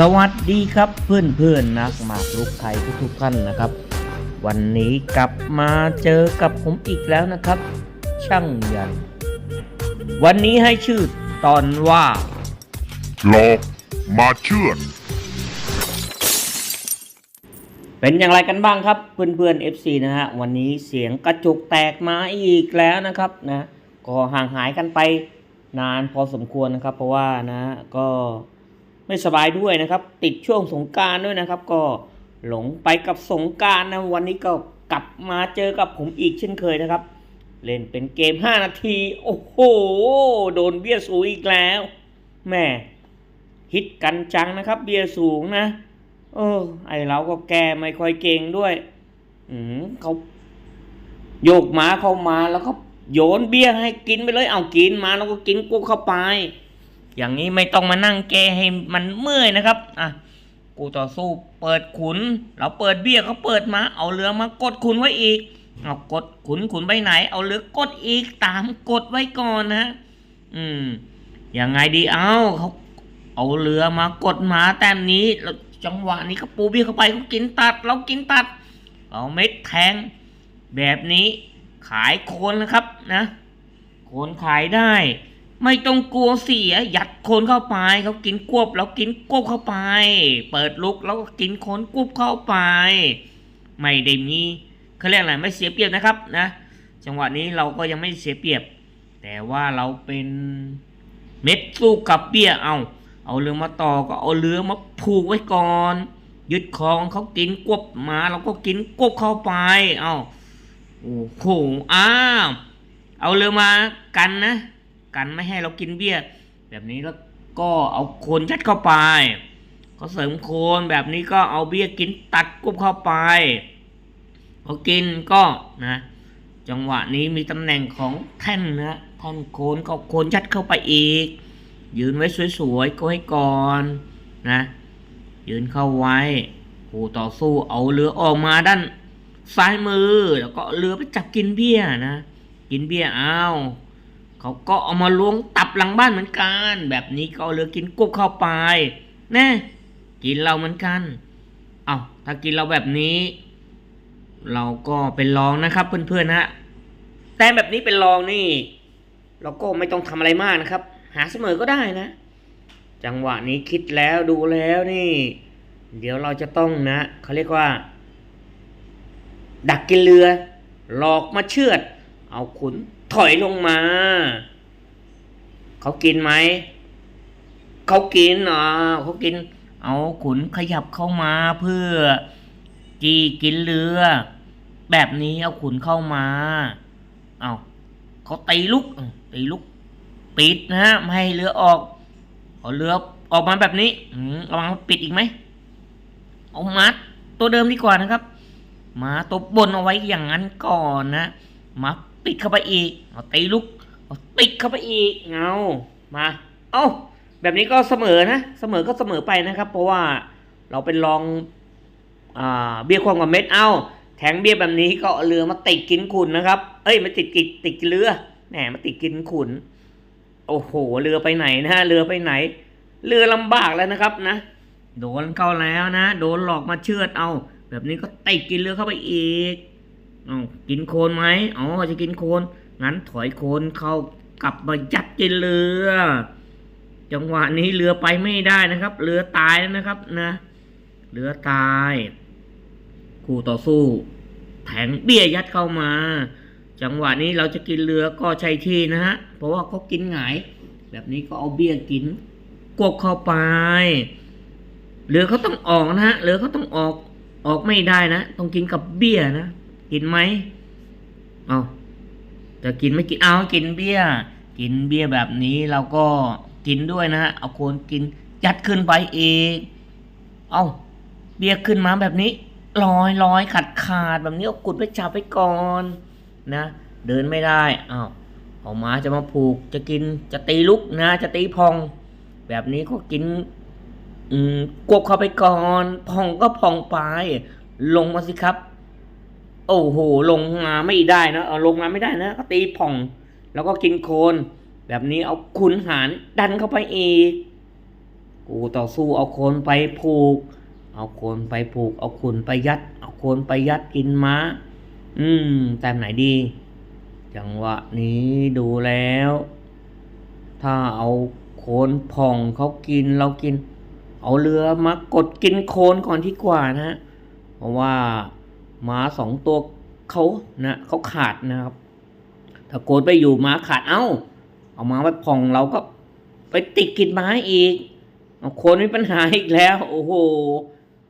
สวัสดีครับเพื่อนเพื่อนๆนักหมากรุกไทยทุกๆท่านนะครับ วันนี้กลับมาเจอกับผมอีกแล้วนะครับ ช่างยัน วันนี้ให้ชื่อตอนว่าหลอกมาเชื่อนเป็นอย่างไรกันบ้างครับเพื่อนเพื่อนๆ FC นะฮะวันนี้เสียงกระจุกแตกมาอีกแล้วนะครับนะก็ห่างหายกันไปนานพอสมควรนะครับ เพราะว่านะก็ ไม่สบายด้วยนะครับ ติดช่วงสงการด้วยนะครับ ก็หลงไปกับสงการนะวันนี้ก็กลับมาเจอกับผมอีกเช่นเคยนะครับ เล่นเป็นเกม 5 นาที โอ้โห โดนเบี้ยสูงอีกแล้วแม่ฮิตกันจังนะครับ เบี้ยสูงนะเออไอเราก็แก้ไม่ค่อยเก่งด้วย อืมเขาโยกหมาเข้ามาแล้วก็โยนเบี้ยให้กินไปเลย เอากินมาแล้วก็กินกูเข้าไป อย่างนี้ไม่ต้องมานั่งแก้ให้มันเมื่อยนะครับอะกูต่อสู้เปิดขุน เราเปิดเบี้ยเขาเปิดมา เอาเรือมากดขุนไว้อีกเอากดขุนขุนไปไหน เอาเรือกดอีกตามกดไว้ก่อนนะอืมยังไงดีเอาเขาเอาเรือมากดหมาแต้มนี้แล้วจังหวะนี้ก็ปูเบี้ยเข้าไปเขากินตัด เรากินตัด เอาเม็ดแทง แบบนี้ขายโคนนะครับนะโคนขายได้ ไม่ต้องกลัวเสียยัดโคนเข้าไปเขากินกวบเรากินกวบเข้าไป เปิดลุกแล้วก็กินโคนกวบเข้าไป ไม่ได้มีเขาเรียกอะไรไม่เสียเปรียบนะครับนะจังหวะนี้เราก็ยังไม่เสียเปรียบ แต่ว่าเราเป็นเม็ดสู้กับเบี้ยเอา เอาเรือมาต่อก็เอาเรือมาผูกไว้ก่อน ยึดคองเขากินกวบมาเราก็กินกวบเข้าไปเอาโอ้โหอ้าวเอาเรือมากันนะ กันไม่ให้เรากินเบี้ย แบบนี้แล้วก็เอาโคนยัดเข้าไปเขาเสริมโคนแบบนี้ก็เอาเบี้ยกินตัดกวบเข้าไปเขากินก็นะจังหวะนี้มีตำแหน่งของแท่นนะแท่นโคนก็โคนยัดเข้าไปอีก ยืนไว้สวยๆก็ให้ก่อนนะยืนเข้าไว้ผู้ต่อสู้เอาเรือออกมาด้านซ้ายมือ แล้วก็เอาเรือไปจับกินเบี้ยนะ กินเบี้ยเอา เขาก็เอามาล้วงตับหลังบ้านเหมือนกัน แบบนี้ก็เอาเรือกินกุ๊บเข้าไปแน่กินเราเหมือนกัน เอาถ้ากินเราแบบนี้ เราก็เป็นรองนะครับ เพื่อนๆฮะแต่แบบนี้เป็นรองนี่ เราก็ไม่ต้องทำอะไรมากนะครับ หาเสมอก็ได้นะ จังหวะนี้คิดแล้วดูแล้วนี่ เดี๋ยวเราจะต้องนะเขาเรียกว่า ดักกินเรือ หลอกมาเชือด เอาขุน ถอยลงมา เขากินไหม เขากินอะเขากิน เอาขุนขยับเข้ามาเพื่อจีกินเรือ แบบนี้เอาขุนเข้ามา เอาเขาตีลุกตีลุก ปิดนะฮะไม่ให้เรือออกเอาเรือออกมาแบบนี้อืมเอามาปิดอีกไหมเอามัดตัวเดิมดีกว่านะครับ มาตัวบนเอาไว้อย่างนั้นก่อนนะมา ปิดเข้าไปอีกเอาตีลุกเอาติดเข้าไปอีกเอามาเอาแบบนี้ก็เสมอนะ เสมอก็เสมอไปนะครับ เพราะว่าเราเป็นรองอ่าเบี้ยความกับเม็ดเอาแทงเบี้ยแบบนี้ก็เอาเรือมาติดกินขุนนะครับ เอ้ยมาติดกินติดกินเรือแหมมาติดกินขุนโอ้โหเรือไปไหนนะเรือไปไหน เรือลำบากแล้วนะครับนะโดนเข้าแล้วนะ โดนหลอกมาเชือดเอา แบบนี้ก็ติดกินเรือเข้าไปอีก เอากินโคลนไหมอ๋อจะกินโคลนงั้นถอยโคลนเข้ากลับมายัดกินเรือ จังหวะนี้เรือไปไม่ได้นะครับ เรือตายแล้วนะครับนะเรือตายคู่ต่อสู้ แทงเบี้ยยัดเข้ามา จังหวะนี้เราจะกินเรือก็ใช่ที่นะฮะ เพราะว่าเขากินหงาย แบบนี้ก็เอาเบี้ยกินกวบเข้าไป เรือเขาต้องออกนะฮะเรือเขาต้องออกออกไม่ได้นะ ต้องกินกับเบี้ยนะ กินไหมเอาจะกินไม่กินเอากินเบี้ย กินเบี้ยแบบนี้เราก็กินด้วยนะฮะเอาโคนกินยัดขึ้นไปเองเอาเบี้ยขึ้นมาแบบนี้ลอยลอยขาดขาดแบบนี้เอากุดไปจับไปก่อนนะ เดินไม่ได้เอ้าวเอามาจะมาผูกจะกินจะตีลุกนะ จะตีพอง แบบนี้ก็กินอืมกวบเข้าไปก่อน พองก็พองไป ลงมาสิครับ โอ้โห ลงมาไม่ได้นะเอาลงมาไม่ได้นะ ก็ตีพอง แล้วก็กินโคน แบบนี้เอาขุนหารดันเข้าไปอีกกูต่อสู้เอาโคนไปผูก เอาโคนไปผูก เอาขุนไปยัด เอาโคนไปยัดกินม้า อืมแต้มไหนดี จังหวะนี้ดูแล้ว ถ้าเอาโคนผ่องเขากินเรากิน เอาเรือมากดกินโคนก่อนที่กว่านะ เพราะว่า ม้าสองตัวเขานะเขาขาดนะครับ ถ้าโกนไปอยู่ม้าขาดเอ้า เอาม้าไปผ่องเราก็ไปติดกินไม้อีกเอาโคนมีปัญหาอีกแล้ว โอ้โห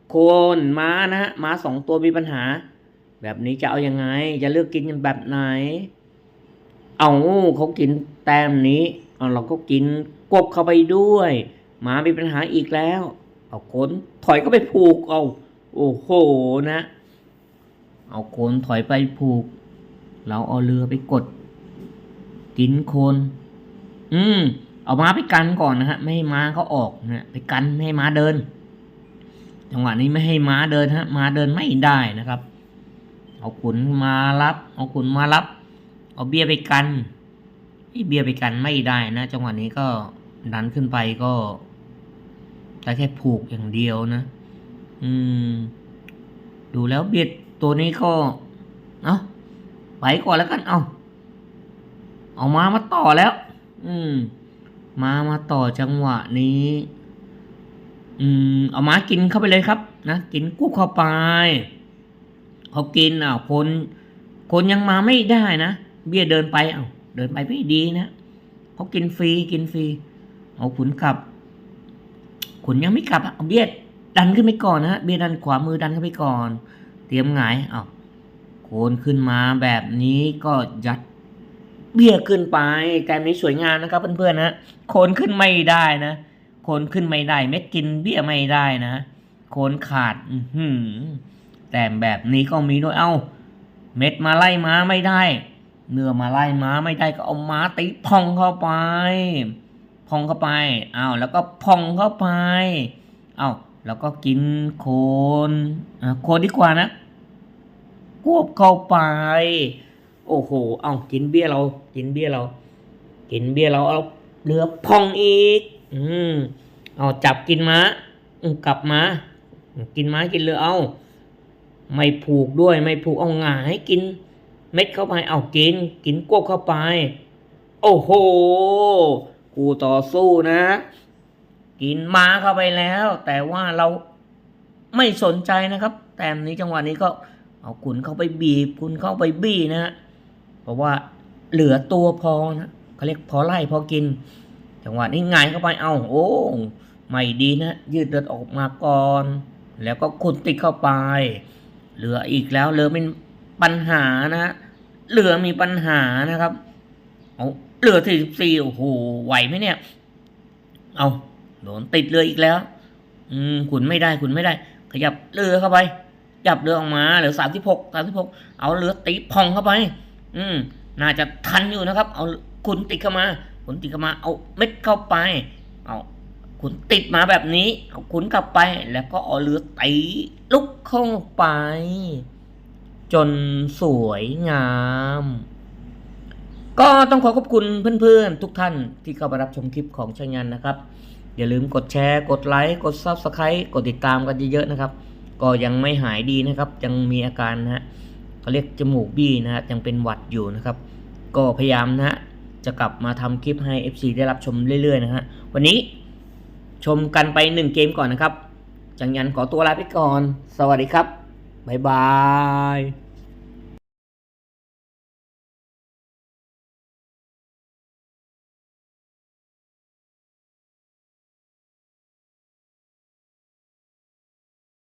โคนม้านะฮะม้าสองตัวมีปัญหา แบบนี้จะเอายังไง จะเลือกกินแบบไหน เอาเขากินแต้มนี้เอาเราก็กินกบเข้าไปด้วยหมามีปัญหาอีกแล้ว เอาโคนถอยก็ไปผูกเอาโอ้โหนะ เอาโคนถอยไปผูก เราเอาเรือไปกด กินโคน อืม เอาม้าไปกันก่อนนะฮะ ไม่ให้ม้าเขาออกนะไปกันไม่ให้ม้าเดิน จังหวะนี้ไม่ให้ม้าเดินฮะ ม้าเดินไม่ได้นะครับ เอาขุนมารับ เอาขุนมารับ เอาเบี้ยไปกันไอ้เบี้ยไปกันไม่ได้นะ จังหวะนี้ก็ดันขึ้นไปก็ได้แค่ผูกอย่างเดียวนะ อืม ดูแล้วเบียด ตัวนี้ก็ เอาไปก่อนแล้วกัน เอาเอามามาต่อแล้ว อืม มามาต่อจังหวะนี้ อืม เอามากินเข้าไปเลยครับ นะกินกุ๊กเข้าไปเขากินอะคน คนยังมาไม่ได้นะเบี้ยเดินไปเอาเดินไปไม่ดีนะเขากินฟรีกินฟรีเอาขุนกลับขุนยังไม่กลับอะเอาเบี้ยดันขึ้นไปก่อนนะฮะเบี้ยดันขวามือดันขึ้นไปก่อน เตรียมหงายเอาโคนขึ้นมาแบบนี้ก็ยัดเบี้ยขึ้นไปแต้มนี้สวยงามนะครับเพื่อนๆนะโคนขึ้นไม่ได้นะโคนขึ้นไม่ได้ เม็ดกินเบี้ยไม่ได้นะโคนขาดอืแต้มแบบนี้ก็มีด้วยเอ้า เม็ดมาไล่ม้าไม่ได้ เนื้อมาไล่ม้าไม่ได้ก็เอาม้าตีพองเข้าไป พองเข้าไปอ้าวแล้วก็พองเข้าไป เอ้า แล้วก็กินโคนอะโคนดีกว่านะควบเข้าไป โอ้โห เอากินเบี้ยเรา กินเบี้ยเรา กินเบี้ยเราเอาเรือพองอีก อืมเอาจับกินม้ากลับมา กินม้ากินเรือเอา ไม่ผูกด้วย ไม่ผูกเอาหงายกิน เม็ดเข้าไป เอากิน กินกวบเข้าไป โอ้โห กูต่อสู้นะ กินม้าเข้าไปแล้ว แต่ว่าเราไม่สนใจนะครับ แต้มนี้จังหวะนี้ก็เอาขุนเข้าไปบีบขุนเข้าไปบี้นะฮะเพราะว่าเหลือตัวพอนะเขาเรียกพอไล่พอกิน จังหวะนี้ไงเข้าไปเอาโอ้ไม่ดีนะยืดเดินออกมาก่อน แล้วก็ขุนติดเข้าไป เหลืออีกแล้วเหลือเป็นปัญหานะฮะเหลือมีปัญหานะครับเอาเหลือสี่สิบสี่โอ้โหไหวไหมเนี่ย เอา โดนติดเรืออีกแล้ว อืมขุนไม่ได้ขุนไม่ได้ ขยับเรือเข้าไปจับเรือออกมาเหลือสามสิบหกสามสิบหกเอาเรือตีพองเข้าไป อืมน่าจะทันอยู่นะครับ เอาขุนติดเข้ามาขุนติดเข้ามา เอาเม็ดเข้าไป เอาขุนติดมาแบบนี้ เอาขุนกลับไป แล้วก็เอาเรือตีลุกเข้าไป จนสวยงาม ก็ต้องขอขอบคุณเพื่อนๆ ทุกท่านที่เข้ามารับชมคลิปของชัยยันนะครับ อย่าลืมกดแชร์ กดไลค์ กด Subscribe กดติดตามกันเยอะๆนะครับ ก็ยังไม่หายดีนะครับ ยังมีอาการนะฮะเขาเรียกจมูกบี้นะฮะยังเป็นหวัดอยู่นะครับ ก็พยายามนะฮะจะกลับมาทำคลิปให้ FC ได้รับชมเรื่อยๆนะฮะ วันนี้ชมกันไปหนึ่งเกมก่อนนะครับ จังยันขอตัวลาไปก่อน สวัสดีครับ บ๊ายบาย